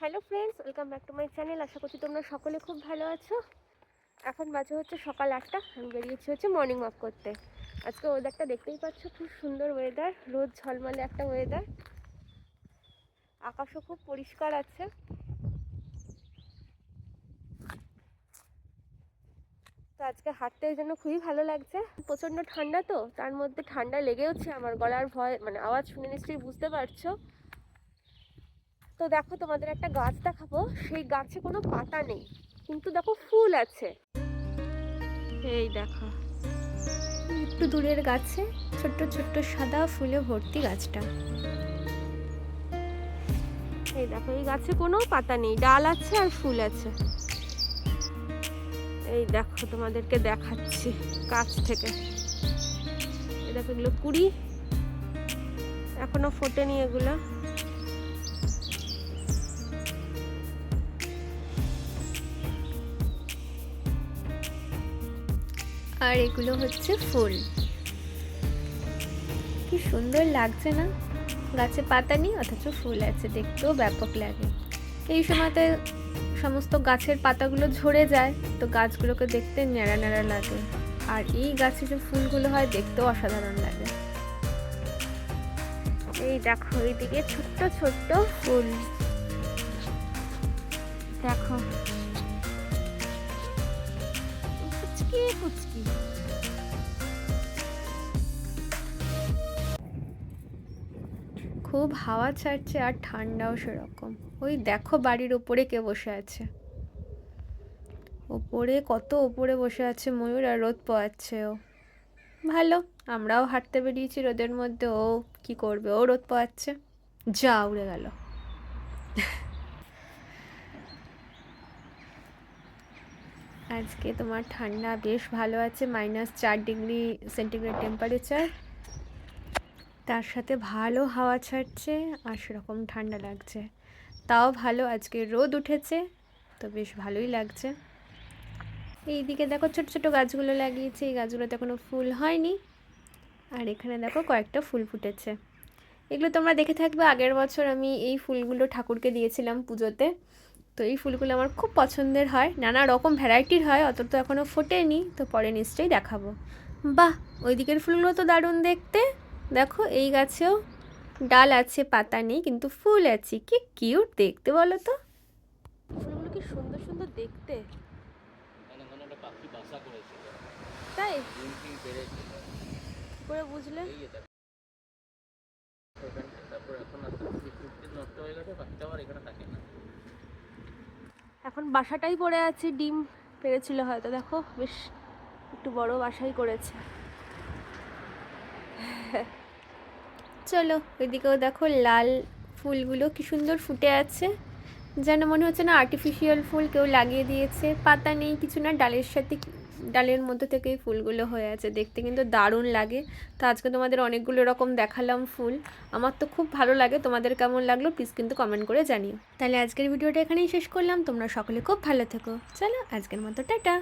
Hello friends, welcome back to my channel. আশা করছি তোমরা সকলে খুব ভালো আছো। এখন বাজে হচ্ছে সকাল আটটা, আমি বেরিয়েছি হচ্ছে মর্নিং ওয়াক করতে। আজকে ওয়েদারটা দেখতেই পাচ্ছ, খুব সুন্দর ওয়েদার রোদ ঝলমলে একটা ওয়েদার আকাশও খুব পরিষ্কার আছে। তো আজকে হাঁটতে ওই জন্য খুবই ভালো লাগছে। প্রচণ্ড ঠান্ডা তো, তার মধ্যে ঠান্ডা লেগেওছে, আমার গলার ভয় মানে আওয়াজ শুনে নিশ্চয়ই বুঝতে পারছ। তো দেখো তোমাদের একটা গাছ দেখাবো। সেই গাছে কোনো পাতা নেই কিন্তু দেখো ফুল আছে। এই দেখো। একটু দূরের গাছে ছোট্ট ছোট্ট সাদা ফুলে ভর্তি গাছটা। এই দেখো এই গাছে কোনো পাতা নেই ডাল আছে আর ফুল আছে। এই দেখো তোমাদেরকে দেখাচ্ছি কাছ থেকে। এই দেখো এগুলো কুড়ি এখনও ফোটেনি এগুলো। আর এগুলো হচ্ছে ফুল। কি সুন্দর লাগছে না? গাছে পাতা নেই, অথচ ফুল আছে, দেখতেও ব্যাপক লাগে। এই সময়তে সমস্ত গাছের পাতাগুলো ঝরে যায়, তো গাছগুলোকে দেখতে ন্যাড়া ন্যাড়া লাগে। আর এই গাছে যে ফুলগুলো হয়, দেখতেও অসাধারণ লাগে। এই দেখো, এইদিকে ছোট্ট ছোট্ট ফুল। দেখো। কুচকি কুচকি খুব হাওয়া ছাড়ছে আর ঠান্ডাও সেরকম। ওই দেখো বাড়ির ওপরে কে বসে আছে। ওপরে কত ওপরে বসে আছে ময়ূর আর রোদ পোয়াচ্ছে ও। ভালো, আমরাও হাঁটতে বেরিয়েছি রোদের মধ্যে। ও কি করবে? ও রোদ পোয়াচ্ছে। যা উড়ে গেল। আজকে তোমার ঠান্ডা বেশ ভালো আছে মাইনাস চার ডিগ্রি সেন্টিগ্রেড টেম্পারেচার তার সাথে ভালো হাওয়া ছাড়ছে আর সেরকম ঠান্ডা লাগছে। তাও ভালো, আজকে রোদ উঠেছে, তো বেশ ভালোই লাগছে। এইদিকে দেখো ছোট ছোট গাছগুলো লাগিয়েছে, এই গাছগুলোতে কোনো ফুল হয়নি। আর এখানে দেখো কয়েকটা ফুল ফুটেছে। এগুলো তোমরা দেখে থাকবে, আগের বছর আমি এই ফুলগুলো ঠাকুরকে দিয়েছিলাম পুজোতে। তো এই ফুলগুলো আমার খুব পছন্দের হয়। নানা রকম ভ্যারাইটির হয় অত তো এখনও ফোটেনি তো পরে নিশ্চয়ই দেখাবো। বাহ ওই দিকের ফুলগুলো তো দারুণ দেখতে। দেখো এই গাছেও ডাল আছে পাতা নেই কিন্তু ফুল আছে কি কিউট দেখতে বলো তো। ফুলগুলো কি সুন্দর সুন্দর দেখতে? তাই? করে বুঝলে? তারপর এখন আস্তে আস্তে নষ্ট হয়ে গেছে পাখিটা আবার এখানে থাকে। এখন বাসাটাই পড়ে আছে, ডিম পেরেছিল হয়তো, দেখো, বেশ একটু বড় বাসাই করেছে। চলো ওইদিকেও দেখো লাল ফুলগুলো কি সুন্দর ফুটে আছে। যেন মনে হচ্ছে না আর্টিফিশিয়াল ফুল কেউ লাগিয়ে দিয়েছে, পাতা নেই, কিছু না, ডালের সাথে ডালের মধ্যে থেকেই ফুলগুলো হয়ে আছে। দেখতে কিন্তু দারুণ লাগে। তো আজকে তোমাদের অনেকগুলো রকম দেখালাম ফুল। আমার তো খুব ভালো লাগে। তোমাদের কেমন লাগল প্লিজ কিন্তু কমেন্ট করে জানিও। তাহলে আজকের ভিডিওটা এখানেই শেষ করলাম। তোমরা সকলে খুব ভালো থেকো। চলো আজকের মতো টাটা।